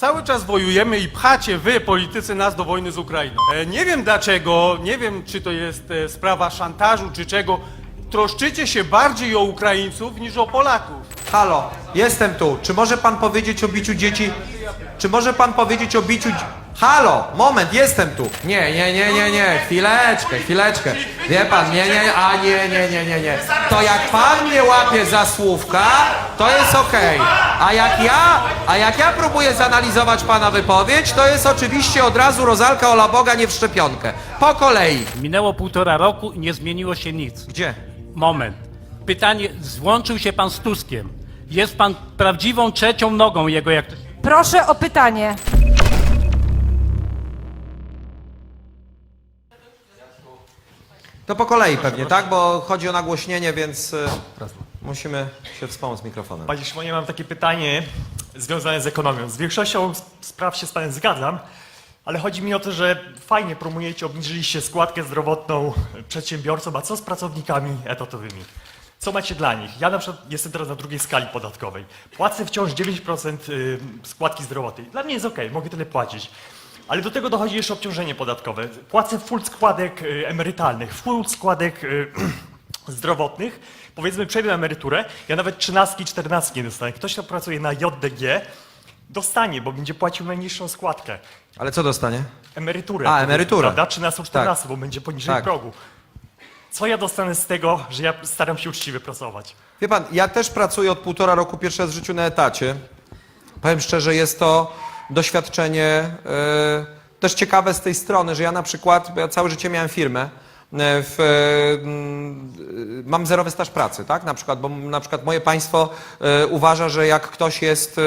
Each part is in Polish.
cały czas wojujemy i pchacie wy, politycy, nas do wojny z Ukrainą. E, nie wiem dlaczego, nie wiem czy to jest e, sprawa szantażu czy czego, troszczycie się bardziej o Ukraińców niż o Polaków. Halo, jestem tu. Czy może pan powiedzieć o biciu dzieci? Czy może pan powiedzieć o biciu... Halo, moment, jestem tu. Nie, nie, nie, nie, nie, chwileczkę, chwileczkę. Wie pan, nie, nie, a nie, nie, nie, nie, nie. To jak pan mnie łapie za słówka, to jest okej. A jak ja, a jak ja próbuję zanalizować pana wypowiedź, to jest oczywiście od razu rozalka ola Boga nie w szczepionkę. Po kolei. Minęło półtora roku i nie zmieniło się nic. Gdzie? Moment. Pytanie, złączył się pan z Tuskiem. Jest pan prawdziwą trzecią nogą jego, jak to się... Proszę o pytanie. To po kolei pewnie, tak? Bo chodzi o nagłośnienie, więc y, musimy się wspomóc mikrofonem. Panie Szymonie, mam takie pytanie związane z ekonomią. Z większością spraw się z Panem zgadzam, ale chodzi mi o to, że fajnie promujecie, obniżyliście składkę zdrowotną przedsiębiorcom, a co z pracownikami etatowymi? Co macie dla nich? Ja na przykład jestem teraz na drugiej skali podatkowej. Płacę wciąż 9% y, składki zdrowotnej. Dla mnie jest ok, mogę tyle płacić. Ale do tego dochodzi jeszcze obciążenie podatkowe. Płacę full składek y, emerytalnych, full składek y, zdrowotnych, powiedzmy przejdę emeryturę, ja nawet 13, 14 nie dostanę. Ktoś, kto pracuje na JDG, dostanie, bo będzie płacił najniższą składkę. Ale co dostanie? Emeryturę. A, emeryturę. Prawda? 13, 14, bo będzie poniżej Tak. progu. Co ja dostanę z tego, że ja staram się uczciwie pracować? Wie pan, ja też pracuję od półtora roku pierwszy raz w życiu na etacie. Powiem szczerze, jest to doświadczenie e, też ciekawe z tej strony, że ja na przykład, ja całe życie miałem firmę, e, w, e, mam zerowy staż pracy, tak? Na przykład, bo na przykład moje państwo uważa, że jak ktoś jest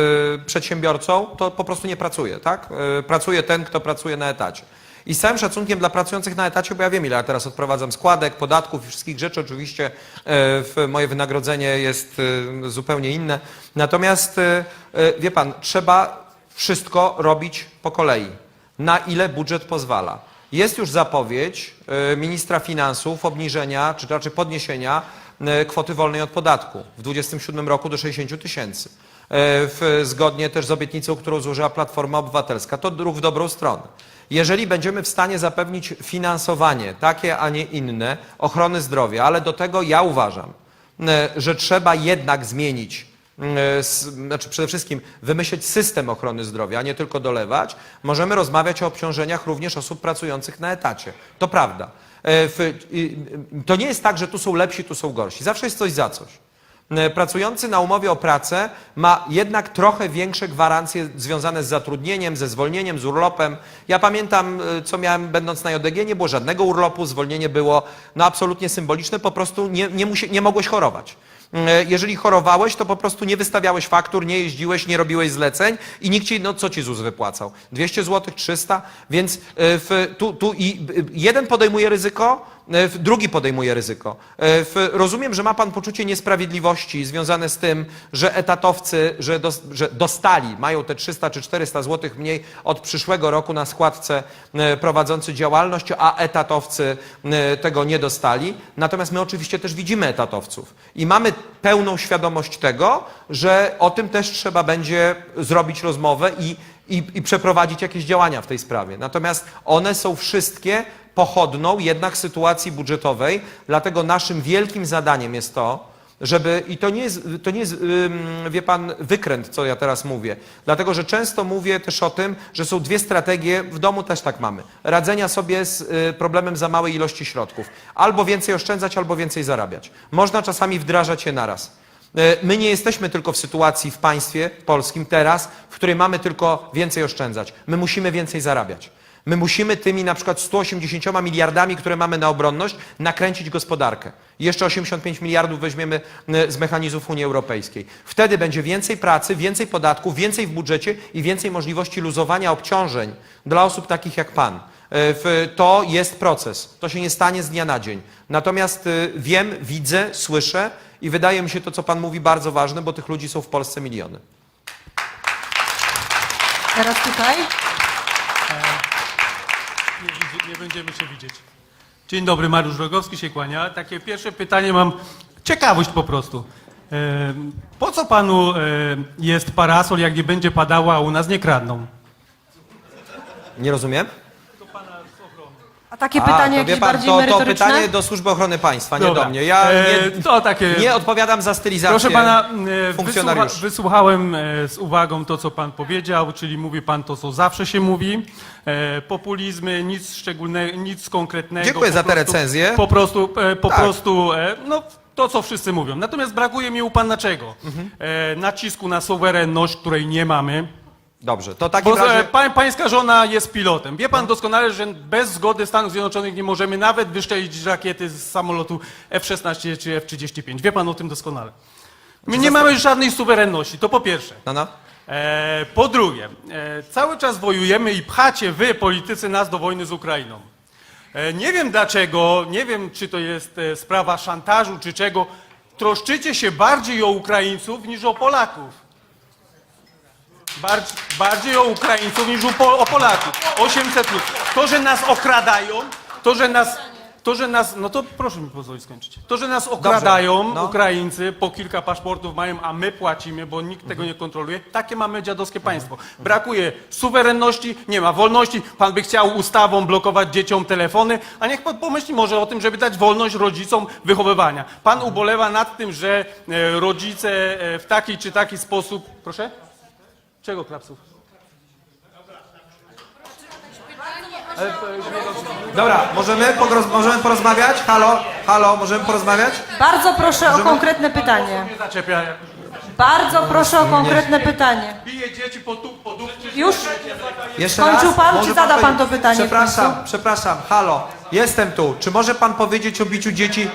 przedsiębiorcą, to po prostu nie pracuje, tak? Pracuje ten, kto pracuje na etacie. I z całym szacunkiem dla pracujących na etacie, bo ja wiem, ile ja teraz odprowadzam składek, podatków i wszystkich rzeczy, oczywiście moje wynagrodzenie jest zupełnie inne. Natomiast, wie pan, trzeba wszystko robić po kolei. Na ile budżet pozwala. Jest już zapowiedź e, ministra finansów obniżenia, czy raczej podniesienia e, kwoty wolnej od podatku w 2027 roku do 60 tysięcy. W- Zgodnie też z obietnicą, którą złożyła Platforma Obywatelska. To ruch w dobrą stronę. Jeżeli będziemy w stanie zapewnić finansowanie takie, a nie inne, ochrony zdrowia, ale do tego ja uważam, że trzeba jednak zmienić, znaczy przede wszystkim wymyśleć system ochrony zdrowia, a nie tylko dolewać, możemy rozmawiać o obciążeniach również osób pracujących na etacie. To prawda. E, To nie jest tak, że tu są lepsi, tu są gorsi. Zawsze jest coś za coś. E, Pracujący na umowie o pracę ma jednak trochę większe gwarancje związane z zatrudnieniem, ze zwolnieniem, z urlopem. Ja pamiętam, e, co miałem będąc na JDG, nie było żadnego urlopu, zwolnienie było no, absolutnie symboliczne, po prostu nie, nie, musie, nie mogłeś chorować. E, Jeżeli chorowałeś, to po prostu nie wystawiałeś faktur, nie jeździłeś, nie robiłeś zleceń i nikt ci, no co ci ZUS wypłacał? 200 zł, 300? Więc e, w, tu, tu i jeden podejmuje ryzyko, drugi podejmuje ryzyko. E, Rozumiem, że ma pan poczucie niesprawiedliwości związane z tym, że etatowcy, że, dos, że dostali, mają te 300 czy 400 zł mniej od przyszłego roku na składce e, prowadzący działalność, a etatowcy e, tego nie dostali. Natomiast my oczywiście też widzimy etatowców i mamy pełną świadomość tego, że o tym też trzeba będzie zrobić rozmowę i, i, i przeprowadzić jakieś działania w tej sprawie. Natomiast one są wszystkie pochodną jednak sytuacji budżetowej, dlatego naszym wielkim zadaniem jest to, żeby, i to nie jest, to nie jest wie pan, wykręt, co ja teraz mówię, dlatego, że często mówię też o tym, że są dwie strategie, w domu też tak mamy, radzenia sobie z y, problemem za małej ilości środków. Albo więcej oszczędzać, albo więcej zarabiać. Można czasami wdrażać je naraz. E, My nie jesteśmy tylko w sytuacji w państwie polskim teraz, w której mamy tylko więcej oszczędzać. My musimy więcej zarabiać. My musimy tymi na przykład 180 miliardami, które mamy na obronność, nakręcić gospodarkę. Jeszcze 85 miliardów weźmiemy e, z mechanizmów Unii Europejskiej. Wtedy będzie więcej pracy, więcej podatków, więcej w budżecie i więcej możliwości luzowania obciążeń dla osób takich jak pan. W- To jest proces. To się nie stanie z dnia na dzień. Natomiast y, wiem, widzę, słyszę i wydaje mi się to, co Pan mówi, bardzo ważne, bo tych ludzi są w Polsce miliony. Teraz tutaj. Nie, nie będziemy się widzieć. Dzień dobry, Mariusz Rogowski się kłania. Takie pierwsze pytanie mam, ciekawość po prostu. po co panu jest parasol, jak nie będzie padało, a u nas nie kradną? Nie rozumiem? A takie A, pytanie to wie pan, bardziej to, to merytoryczne? pytanie do Służby Ochrony Państwa, nie Dobra. do mnie. Ja E, nie, to takie- nie odpowiadam za stylizację Proszę pana, e, wysłucha, funkcjonariuszy. wysłuchałem e, z uwagą to, co pan powiedział, czyli mówi pan to, co zawsze się mówi. E, populizmy, nic szczególnego, nic konkretnego. Dziękuję po za te prostu- recenzje. Po prostu, e, po Tak. prostu e, no, to, co wszyscy mówią. Natomiast brakuje mi u pana czego? Mhm. E, nacisku na suwerenność, której nie mamy. Dobrze, to w takim Bo razie... pa, pańska żona jest pilotem. Wie pan doskonale, że bez zgody Stanów Zjednoczonych nie możemy nawet wyszczelić rakiety z samolotu F-16 czy F-35. Wie pan o tym doskonale. My nie mamy żadnej suwerenności, to po pierwsze. No, no. E, po drugie, e, cały czas wojujemy i pchacie wy, politycy, nas do wojny z Ukrainą. E, nie wiem dlaczego, nie wiem czy to jest e, sprawa szantażu czy czego, troszczycie się bardziej o Ukraińców niż o Polaków. Bardziej, bardziej o Ukraińców niż o, Pol- o Polaków. 800 plus. To, że nas okradają, to, że nas... To, że nas, no to proszę mi pozwolić skończyć. To, że nas okradają no. Ukraińcy, po kilka paszportów mają, a my płacimy, bo nikt tego nie kontroluje, takie mamy dziadowskie państwo. Brakuje suwerenności, nie ma wolności. Pan by chciał ustawą blokować dzieciom telefony, a niech pan pomyśli może o tym, żeby dać wolność rodzicom wychowywania. Pan ubolewa nad tym, że e, rodzice e, w taki czy taki sposób... Proszę? Czego klapsów? Dobra, możemy, pogroz, możemy porozmawiać? Halo, halo, możemy porozmawiać? Bardzo proszę o konkretne pytanie. Nie zaczepia. Bardzo proszę o konkretne pytanie. Bije dzieci po, tu, po. Już? Jeszcze Skończył raz? pan, Może czy zada pan powiedzieć- to pytanie w Przepraszam, końcu? przepraszam, halo, jestem tu. Czy może pan powiedzieć o biciu dzieci?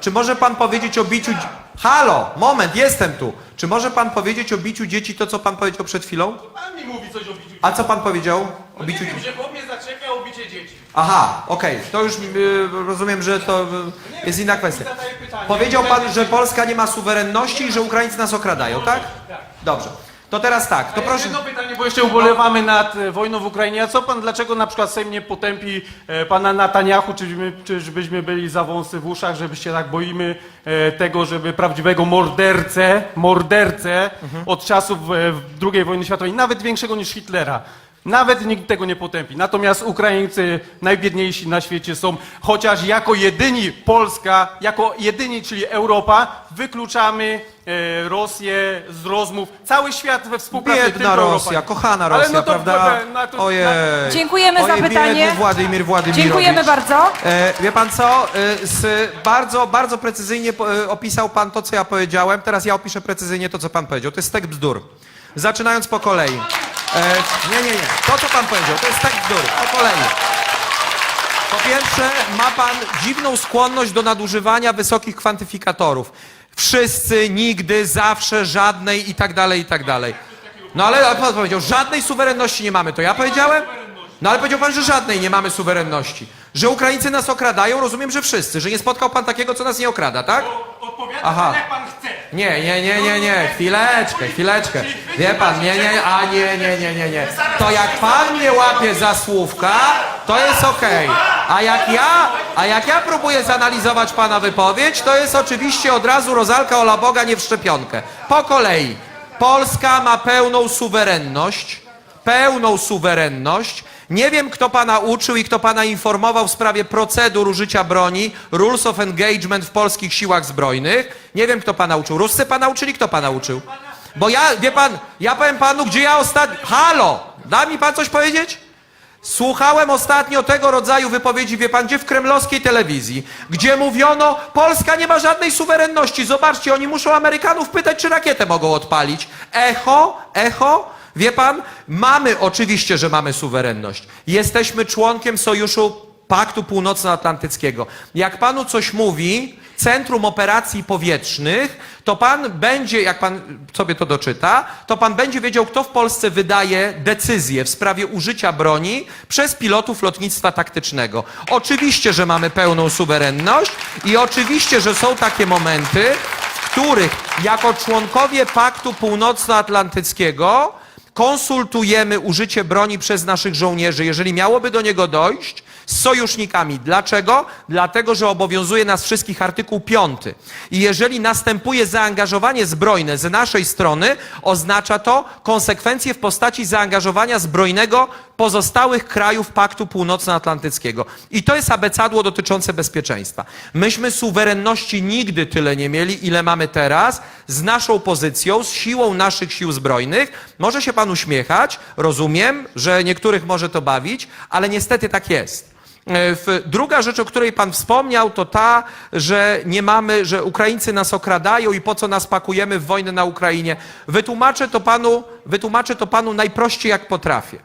Czy może pan powiedzieć o biciu... dzi- Halo, moment, jestem tu. Czy może pan powiedzieć o biciu dzieci to, co pan powiedział przed chwilą? Pan mi mówi coś o biciu dzieci. A co pan powiedział o Nie biciu wiem, dzieci? że chłop mnie zaczepia o bicie dzieci. Aha, okej, to już y, rozumiem, że to y, jest inna kwestia. Zadaję pytanie. Powiedział pan, że Polska nie ma suwerenności i że Ukraińcy nas okradają, tak? Dobrze. To teraz tak, to proszę. Jedno pytanie, bo jeszcze ubolewamy nad e, wojną w Ukrainie. A co pan, dlaczego na przykład Sejm nie potępi e, pana Netanyahu, czyżbyśmy, czyżbyśmy byli za wąsy w uszach, żebyście tak boimy e, tego, żeby prawdziwego mordercę, mordercę od czasów e, II wojny światowej, nawet większego niż Hitlera, nawet nikt tego nie potępi. Natomiast Ukraińcy najbiedniejsi na świecie są, chociaż jako jedyni Polska, jako jedyni, czyli Europa, wykluczamy e, Rosję z rozmów. Cały świat we współpracy Biedna tylko Rosja, Europa. kochana Ale Rosja, no to- prawda? na to- Ojej. Dziękujemy za Ojej, pytanie. biedny Władimir Władimirowicz. Dziękujemy bardzo. E, wie pan co? E, z, bardzo, bardzo precyzyjnie po- e, opisał pan to, co ja powiedziałem. Teraz ja opiszę precyzyjnie to, co pan powiedział. To jest tek bzdur. Zaczynając po kolei. E, nie, nie, nie. To, co pan powiedział, to jest tek bzdur. Po kolei. Po pierwsze, ma pan dziwną skłonność do nadużywania wysokich kwantyfikatorów. Wszyscy, nigdy, zawsze, żadnej i tak dalej, i tak dalej. No ale pan powiedział, żadnej suwerenności nie mamy. To ja powiedziałem? No ale powiedział pan, że żadnej nie mamy suwerenności. Że Ukraińcy nas okradają, rozumiem, że wszyscy. Że nie spotkał pan takiego, co nas nie okrada, tak? Odpowiada Aha. pan, jak pan chce. Nie, nie, nie, nie, nie, chwileczkę, chwileczkę. Wie pan, nie, nie, a nie, nie, nie, nie, nie. To jak pan mnie łapie za słówka, to jest okej. A jak ja, a jak ja próbuję zanalizować pana wypowiedź, to jest oczywiście od razu rozalka ola Boga, nie w szczepionkę. Po kolei. Polska ma pełną suwerenność, pełną suwerenność. Nie wiem, kto pana uczył i kto pana informował w sprawie procedur użycia broni, rules of engagement w polskich siłach zbrojnych. Nie wiem, kto pana uczył. Ruscy pana uczyli, kto pana uczył? Bo ja, wie pan, ja powiem panu, gdzie ja ostatnio... Halo! Da mi pan coś powiedzieć? Słuchałem ostatnio tego rodzaju wypowiedzi, wie pan, gdzie w kremlowskiej telewizji, gdzie mówiono, Polska nie ma żadnej suwerenności. Zobaczcie, oni muszą Amerykanów pytać, czy rakietę mogą odpalić. Echo, echo, wie pan, mamy, oczywiście, że mamy suwerenność. Jesteśmy członkiem sojuszu Paktu Północnoatlantyckiego. Jak panu coś mówi, Centrum Operacji Powietrznych, to pan będzie, jak pan sobie to doczyta, to pan będzie wiedział, kto w Polsce wydaje decyzje w sprawie użycia broni przez pilotów lotnictwa taktycznego. Oczywiście, że mamy pełną suwerenność i oczywiście, że są takie momenty, w których jako członkowie Paktu Północnoatlantyckiego konsultujemy użycie broni przez naszych żołnierzy. Jeżeli miałoby do niego dojść, z sojusznikami. Dlaczego? Dlatego, że obowiązuje nas wszystkich artykuł 5. I jeżeli następuje zaangażowanie zbrojne z naszej strony, oznacza to konsekwencje w postaci zaangażowania zbrojnego pozostałych krajów Paktu Północnoatlantyckiego. I to jest abecadło dotyczące bezpieczeństwa. Myśmy suwerenności nigdy tyle nie mieli, ile mamy teraz, z naszą pozycją, z siłą naszych sił zbrojnych. Może się pan uśmiechać, rozumiem, że niektórych może to bawić, ale niestety tak jest. E, Druga rzecz, o której pan wspomniał, to ta, że nie mamy, że Ukraińcy nas okradają i po co nas pakujemy w wojnę na Ukrainie. Wytłumaczę to panu, wytłumaczę to panu najprościej jak potrafię.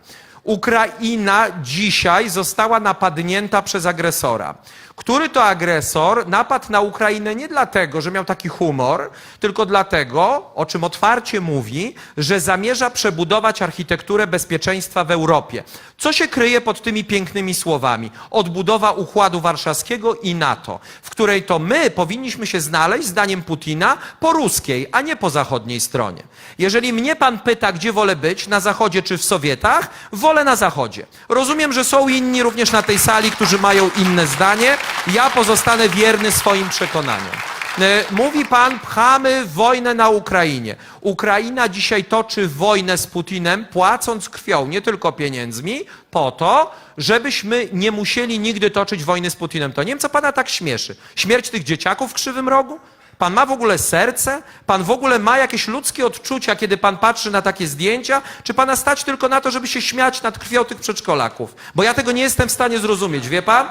Ukraina dzisiaj została napadnięta przez agresora. Który to agresor napadł na Ukrainę nie dlatego, że miał taki humor, tylko dlatego, o czym otwarcie mówi, że zamierza przebudować architekturę bezpieczeństwa w Europie. Co się kryje pod tymi pięknymi słowami? Odbudowa Układu Warszawskiego i NATO, w której to my powinniśmy się znaleźć, zdaniem Putina, po ruskiej, a nie po zachodniej stronie. Jeżeli mnie pan pyta, gdzie wolę być, na Zachodzie czy w Sowietach, wolę na Zachodzie. Rozumiem, że są inni również na tej sali, którzy mają inne zdanie. Ja pozostanę wierny swoim przekonaniom. E, Mówi pan, pchamy wojnę na Ukrainie. Ukraina dzisiaj toczy wojnę z Putinem, płacąc krwią, nie tylko pieniędzmi, po to, żebyśmy nie musieli nigdy toczyć wojny z Putinem. To nie wiem, co pana tak śmieszy. Śmierć tych dzieciaków w krzywym rogu? Pan ma w ogóle serce? Pan w ogóle ma jakieś ludzkie odczucia, kiedy pan patrzy na takie zdjęcia? Czy pana stać tylko na to, żeby się śmiać nad krwią tych przedszkolaków? Bo ja tego nie jestem w stanie zrozumieć, wie pan?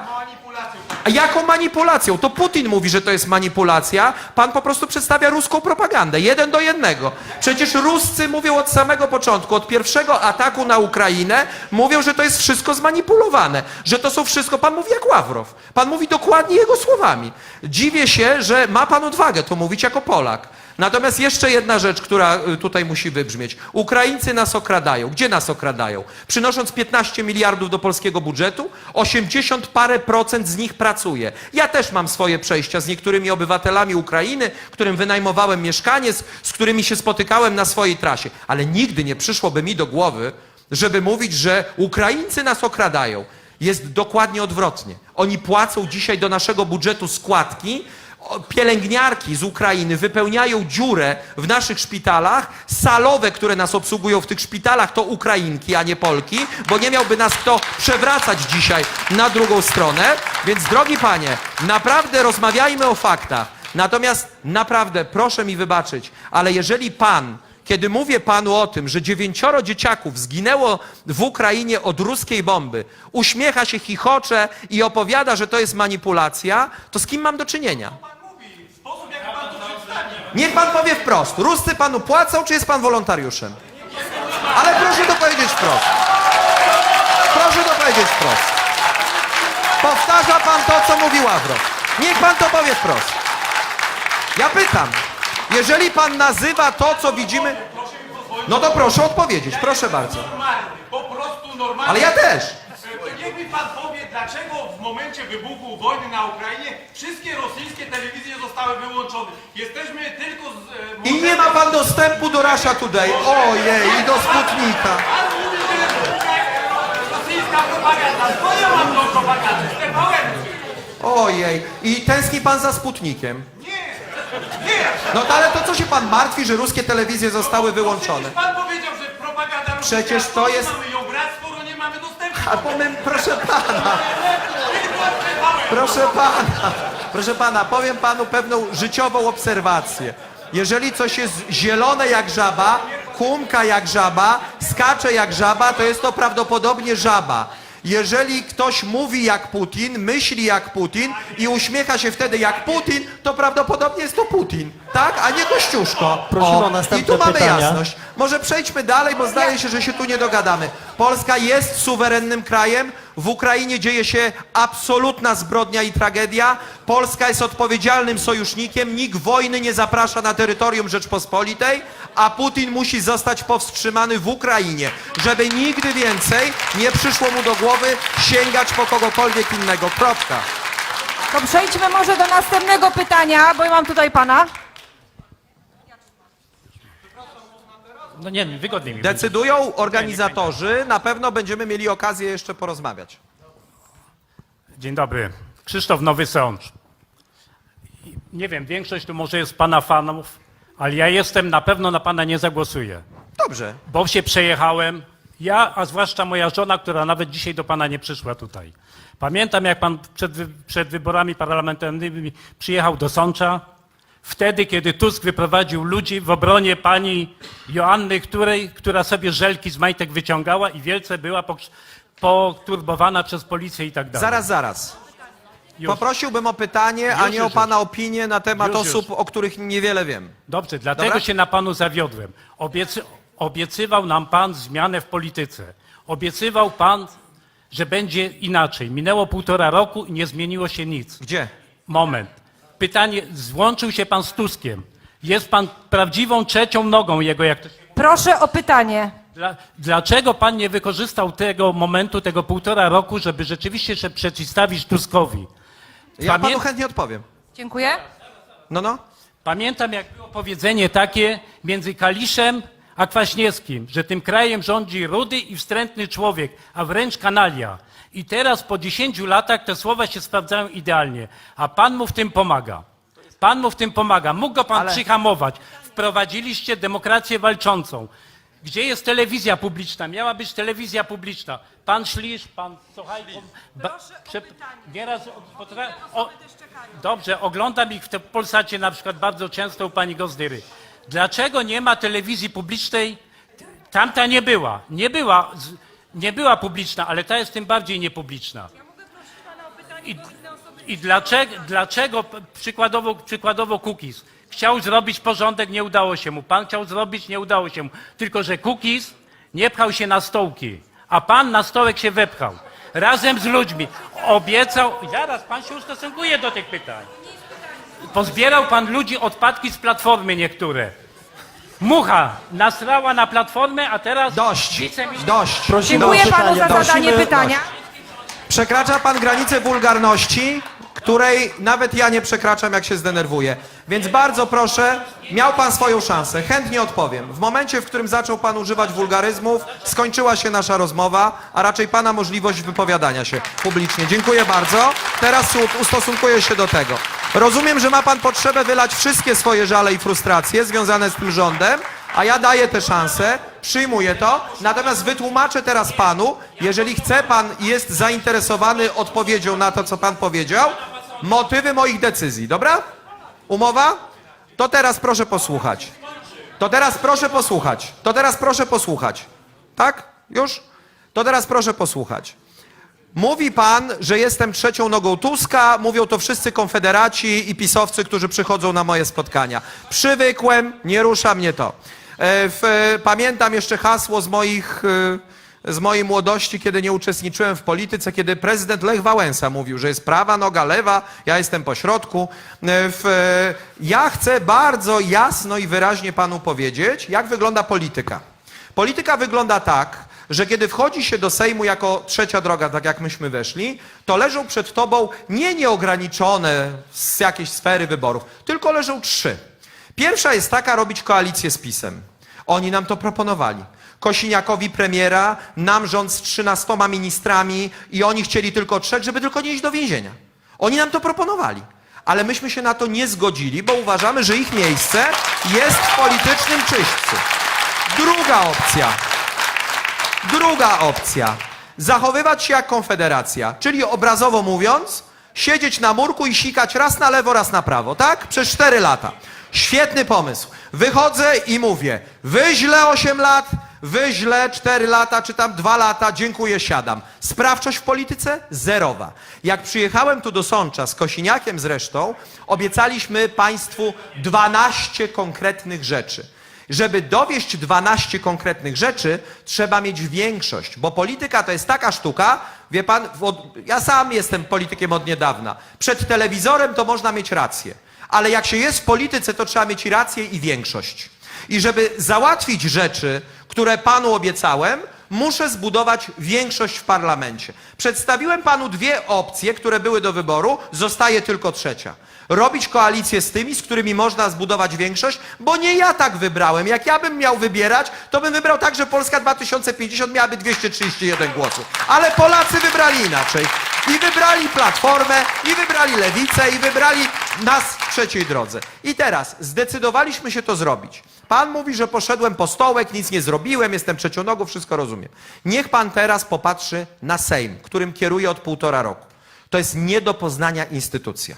A jaką manipulacją? To Putin mówi, że to jest manipulacja. Pan po prostu przedstawia ruską propagandę. Jeden do jednego. Przecież Ruscy mówią od samego początku, od pierwszego ataku na Ukrainę, mówią, że to jest wszystko zmanipulowane. Że to są wszystko. Pan mówi jak Ławrow. Pan mówi dokładnie jego słowami. Dziwię się, że ma pan odwagę to mówić jako Polak. Natomiast jeszcze jedna rzecz, która y, tutaj musi wybrzmieć. Ukraińcy nas okradają. Gdzie nas okradają? Przynosząc 15 miliardów do polskiego budżetu, 80 parę procent z nich pracuje. Ja też mam swoje przejścia z niektórymi obywatelami Ukrainy, którym wynajmowałem mieszkanie, z, z którymi się spotykałem na swojej trasie. Ale nigdy nie przyszłoby mi do głowy, żeby mówić, że Ukraińcy nas okradają. Jest dokładnie odwrotnie. Oni płacą dzisiaj do naszego budżetu składki, pielęgniarki z Ukrainy wypełniają dziurę w naszych szpitalach, salowe, które nas obsługują w tych szpitalach, to Ukrainki, a nie Polki, bo nie miałby nas kto przewracać dzisiaj na drugą stronę. Więc drogi panie, naprawdę rozmawiajmy o faktach. Natomiast naprawdę, proszę mi wybaczyć, ale jeżeli pan kiedy mówię panu o tym, że dziewięcioro dzieciaków zginęło w Ukrainie od ruskiej bomby, uśmiecha się, chichocze i opowiada, że to jest manipulacja, to z kim mam do czynienia? Niech pan powie wprost. Ruscy panu płacą, czy jest pan wolontariuszem? Ale proszę to powiedzieć wprost. Proszę to powiedzieć wprost. Powtarza pan to, co mówi Ławrow. Niech pan to powie wprost. Ja pytam. Jeżeli pan nazywa to, co widzimy... No to proszę odpowiedzieć, proszę bardzo. Ale ja też. To niech mi pan powie, dlaczego w momencie wybuchu wojny na Ukrainie wszystkie rosyjskie telewizje zostały wyłączone. Jesteśmy tylko z... e, I nie ma pan dostępu do Russia Today. Ojej, i do Sputnika. Pan mówi, że rosyjska propaganda. Co ja mam tą propagandę? Z TVN. Ojej. I tęskni pan za Sputnikiem. Nie! No to ale to co się pan martwi, że ruskie telewizje zostały wyłączone? Przecież pan powiedział, że propaganda rosyjska. Przecież to jest- mamy ją A powiem, proszę pana, proszę pana, proszę pana, powiem panu pewną życiową obserwację. Jeżeli coś jest zielone jak żaba, kumka jak żaba, skacze jak żaba, to jest to prawdopodobnie żaba. Jeżeli ktoś mówi jak Putin, myśli jak Putin i uśmiecha się wtedy jak Putin, to prawdopodobnie jest to Putin, tak? A nie Kościuszko. Prosimy o następne I tu mamy pytania. jasność. Może przejdźmy dalej, bo zdaje się, że się tu nie dogadamy. Polska jest suwerennym krajem. W Ukrainie dzieje się absolutna zbrodnia i tragedia. Polska jest odpowiedzialnym sojusznikiem. Nikt wojny nie zaprasza na terytorium Rzeczpospolitej, a Putin musi zostać powstrzymany w Ukrainie, żeby nigdy więcej nie przyszło mu do głowy sięgać po kogokolwiek innego. Kropka. To przejdźmy może do następnego pytania, bo ja mam tutaj pana. No nie, wygodniej mi będzie. Decydują organizatorzy. Na pewno będziemy mieli okazję jeszcze porozmawiać. Dzień dobry. Krzysztof Nowy Sącz. Nie wiem, większość tu może jest pana fanów, ale ja jestem, na pewno na pana nie zagłosuję. Dobrze. Bo się przejechałem, ja, a zwłaszcza moja żona, która nawet dzisiaj do pana nie przyszła tutaj. Pamiętam, jak pan przed, wy- przed wyborami parlamentarnymi przyjechał do Sącza, wtedy, kiedy Tusk wyprowadził ludzi w obronie pani Joanny, której, która sobie żelki z majtek wyciągała i wielce była poturbowana przez policję i tak dalej. Zaraz, zaraz. Już. Poprosiłbym o pytanie, a Już, nie o już, pana opinię na temat Już, już. osób, o których niewiele wiem. Dobrze, dlatego Dobra? się na panu zawiodłem. Obiecy, obiecywał nam pan zmianę w polityce. Obiecywał pan, że będzie inaczej. Minęło półtora roku i nie zmieniło się nic. Gdzie? Moment. Pytanie, złączył się pan z Tuskiem. Jest pan prawdziwą trzecią nogą jego, jak to się... Proszę o pytanie. Dla, dlaczego pan nie wykorzystał tego momentu, tego półtora roku, żeby rzeczywiście się przeciwstawić Tuskowi? Ja Pamię- panu chętnie odpowiem. Dziękuję. No, no. Pamiętam, jak było powiedzenie takie między Kaliszem a Kwaśniewskim, że tym krajem rządzi rudy i wstrętny człowiek, a wręcz kanalia. I teraz po 10 latach te słowa się sprawdzają idealnie, a pan mu w tym pomaga. Pan mu w tym pomaga. Mógł go pan Ale- przyhamować. Wprowadziliście demokrację walczącą. Gdzie jest telewizja publiczna? Miała być telewizja publiczna. Pan Szlisz, pan Sochajko... Ba, prze, nieraz potra, o, Dobrze, oglądam ich w Polsacie na przykład bardzo często u pani Gozdyry. Dlaczego nie ma telewizji publicznej? Tamta nie była. Nie była, z- nie była publiczna, ale ta jest tym bardziej niepubliczna. I, i dlaczego, dlaczego przykładowo, przykładowo Cookies chciał zrobić porządek, nie udało się mu. Pan chciał zrobić, nie udało się mu. Tylko, że Cookies nie pchał się na stołki, a pan na stołek się wepchał. Razem z ludźmi. Obiecał, zaraz pan się ustosunkuje do tych pytań. Pozbierał pan ludzi odpadki z platformy niektóre. Mucha nasrała na platformę, a teraz Dość. wiceminister... Dość. Dziękuję panu za Prosimy- zadanie pytania. Przekracza pan granicę wulgarności, której nawet ja nie przekraczam, jak się zdenerwuję. Więc bardzo proszę, miał pan swoją szansę. Chętnie odpowiem. W momencie, w którym zaczął pan używać wulgaryzmów, skończyła się nasza rozmowa, a raczej pana możliwość wypowiadania się publicznie. Dziękuję bardzo. Teraz u- ustosunkuję się do tego. Rozumiem, że ma pan potrzebę wylać wszystkie swoje żale i frustracje związane z tym rządem, a ja daję tę szansę, przyjmuję to, natomiast wytłumaczę teraz panu, jeżeli chce pan jest zainteresowany odpowiedzią na to, co pan powiedział, motywy moich decyzji, dobra? Umowa? To teraz proszę posłuchać. To teraz proszę posłuchać. To teraz proszę posłuchać. Tak? Już? To teraz proszę posłuchać. Mówi pan, że jestem trzecią nogą Tuska, mówią to wszyscy konfederaci i pisowcy, którzy przychodzą na moje spotkania. Przywykłem, nie rusza mnie to. E, e, pamiętam jeszcze hasło z moich, e, z mojej młodości, kiedy nie uczestniczyłem w polityce, kiedy prezydent Lech Wałęsa mówił, że jest prawa noga, lewa, ja jestem po środku. Ja chcę bardzo jasno i wyraźnie panu powiedzieć, jak wygląda polityka. Polityka wygląda tak, że kiedy wchodzi się do Sejmu jako trzecia droga, tak jak myśmy weszli, to leżą przed tobą nie nieograniczone z jakiejś sfery wyborów, tylko leżą trzy. Pierwsza jest taka, robić koalicję z PiSem. Oni nam to proponowali. Kosiniakowi premiera, nam rząd z trzynastoma ministrami i oni chcieli tylko trzech, żeby tylko nie iść do więzienia. Oni nam to proponowali. Ale myśmy się na to nie zgodzili, bo uważamy, że ich miejsce jest w politycznym czyśćcu. Druga opcja. Druga opcja. Zachowywać się jak konfederacja, czyli obrazowo mówiąc, siedzieć na murku i sikać raz na lewo, raz na prawo, tak? Przez cztery lata. Świetny pomysł. Wychodzę i mówię, wy źle 8 lat, wy źle 4 lata, czy tam 2 lata, dziękuję, siadam. Sprawczość w polityce? Zerowa. Jak przyjechałem tu do Sącza z Kosiniakiem zresztą, obiecaliśmy państwu 12 konkretnych rzeczy. Żeby dowieść 12 konkretnych rzeczy, trzeba mieć większość, bo polityka to jest taka sztuka, wie pan, ja sam jestem politykiem od niedawna. Przed telewizorem to można mieć rację, ale jak się jest w polityce, to trzeba mieć rację i większość. I żeby załatwić rzeczy, które panu obiecałem, muszę zbudować większość w parlamencie. Przedstawiłem panu dwie opcje, które były do wyboru, zostaje tylko trzecia. Robić koalicję z tymi, z którymi można zbudować większość, bo nie ja tak wybrałem. Jak ja bym miał wybierać, to bym wybrał tak, że Polska 2050 miałaby 231 głosów. Ale Polacy wybrali inaczej. I wybrali Platformę, i wybrali Lewicę, i wybrali nas w trzeciej drodze. I teraz zdecydowaliśmy się to zrobić. Pan mówi, że poszedłem po stołek, nic nie zrobiłem, jestem trzeciονogą, wszystko rozumiem. Niech pan teraz popatrzy na Sejm, którym kieruje od półtora roku. To jest nie do poznania instytucja.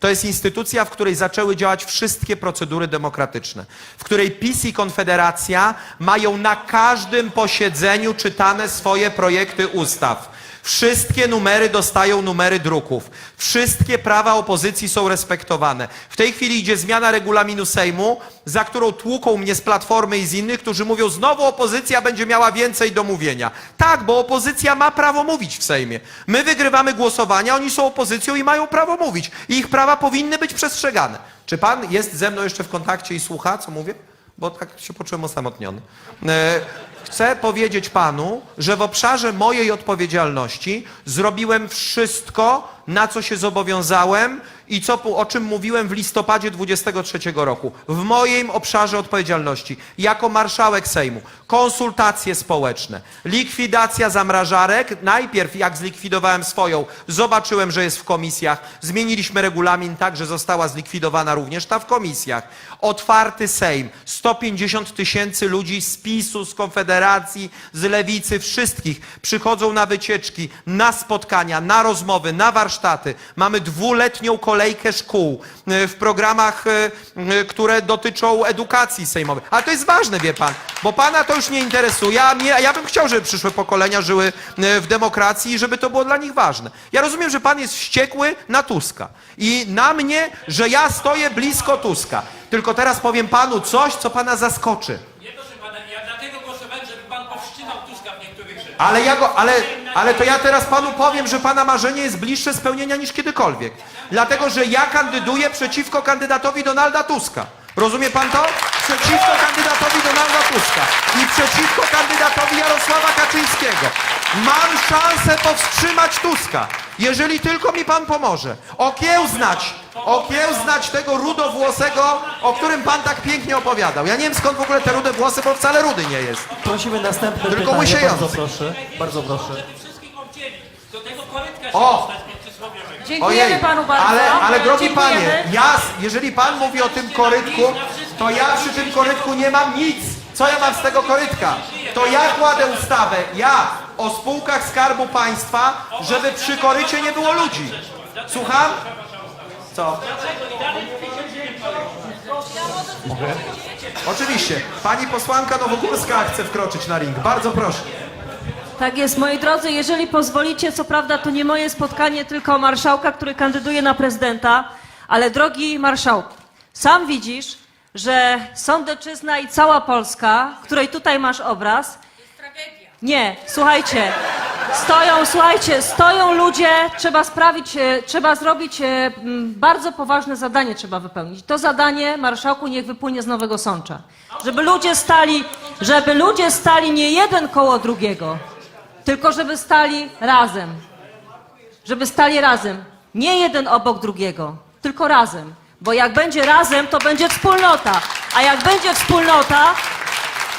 To jest instytucja, w której zaczęły działać wszystkie procedury demokratyczne, w której PiS i Konfederacja mają na każdym posiedzeniu czytane swoje projekty ustaw. Wszystkie numery dostają numery druków. Wszystkie prawa opozycji są respektowane. W tej chwili idzie zmiana regulaminu Sejmu, za którą tłuką mnie z Platformy i z innych, którzy mówią, znowu opozycja będzie miała więcej do mówienia. Tak, bo opozycja ma prawo mówić w Sejmie. My wygrywamy głosowania, oni są opozycją i mają prawo mówić. I ich prawa powinny być przestrzegane. Czy pan jest ze mną jeszcze w kontakcie i słucha, co mówię? Bo tak się poczułem osamotniony. E, Chcę powiedzieć panu, że w obszarze mojej odpowiedzialności zrobiłem wszystko, na co się zobowiązałem i co, o czym mówiłem w listopadzie 23 roku. W moim obszarze odpowiedzialności, jako marszałek Sejmu, konsultacje społeczne, likwidacja zamrażarek. Najpierw, jak zlikwidowałem swoją, zobaczyłem, że jest w komisjach. Zmieniliśmy regulamin tak, że została zlikwidowana również ta w komisjach. Otwarty Sejm, 150 tysięcy ludzi z PiSu, z Konfederacji, z Lewicy, wszystkich przychodzą na wycieczki, na spotkania, na rozmowy, na warsztaty. Mamy dwuletnią kolejkę szkół e, w programach, e, e, które dotyczą edukacji sejmowej. Ale to jest ważne, wie pan, bo pana to już nie interesuje, a, mnie, a ja bym chciał, żeby przyszłe pokolenia żyły w demokracji i żeby to było dla nich ważne. Ja rozumiem, że pan jest wściekły na Tuska i na mnie, że ja stoję blisko Tuska. Tylko teraz powiem panu coś, co pana zaskoczy. Nie proszę pana, ja dlatego głosowałem, żeby pan powstrzymał Tuska w niektórych rzeczach. Ale ja go, ale, ale to ja teraz panu powiem, że pana marzenie jest bliższe spełnienia niż kiedykolwiek. Dlatego, że ja kandyduję przeciwko kandydatowi Donalda Tuska. Rozumie pan to? Przeciwko kandydatowi Donalda Tuska i przeciwko kandydatowi Jarosława Kaczyńskiego. Mam szansę powstrzymać Tuska, jeżeli tylko mi pan pomoże. Okiełznać, okiełznać tego rudowłosego, o którym pan tak pięknie opowiadał. Ja nie wiem skąd w ogóle te rude włosy, bo wcale rudy nie jest. Prosimy następne Tylko pytanie. łysiejący. Bardzo proszę. Bardzo proszę. Do tego korytka się O! dostać Dziękujemy panu bardzo. ale, ale drogi Dziękujemy. panie, ja, jeżeli pan mówi o tym korytku, to ja przy tym korytku nie mam nic. Co ja mam z tego korytka? To ja kładę ustawę, ja, o spółkach Skarbu Państwa, żeby przy korycie nie było ludzi. Słucham? Co? Oczywiście. Pani posłanka Nowogórska chce wkroczyć na ring. Bardzo proszę. Tak jest, moi drodzy, jeżeli pozwolicie, co prawda to nie moje spotkanie, tylko marszałka, który kandyduje na prezydenta, ale drogi marszałku, sam widzisz, że Sądeczyzna i cała Polska, której tutaj masz obraz, nie, słuchajcie, stoją, słuchajcie, stoją ludzie, trzeba sprawić, e, trzeba zrobić e, bardzo poważne zadanie trzeba wypełnić. To zadanie, marszałku, niech wypłynie z Nowego Sącza. Żeby ludzie stali, żeby ludzie stali nie jeden koło drugiego, tylko żeby stali razem. Żeby stali razem. Nie jeden obok drugiego, tylko razem. Bo jak będzie razem, to będzie wspólnota. A jak będzie wspólnota,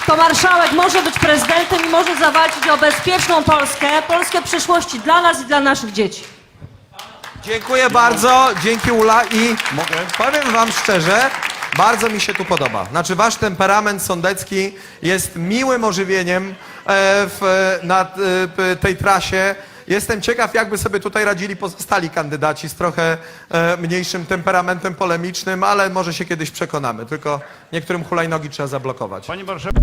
to marszałek może być prezydentem i może zawalczyć o bezpieczną Polskę, Polskę przyszłości dla nas i dla naszych dzieci. Dziękuję bardzo, dzięki Ula i powiem wam szczerze, bardzo mi się tu podoba. Znaczy wasz temperament sądecki jest miłym ożywieniem w, na e, tej trasie. Jestem ciekaw, jakby sobie tutaj radzili pozostali kandydaci z trochę e, mniejszym temperamentem polemicznym, ale może się kiedyś przekonamy. Tylko niektórym hulajnogi trzeba zablokować. Panie marszałku,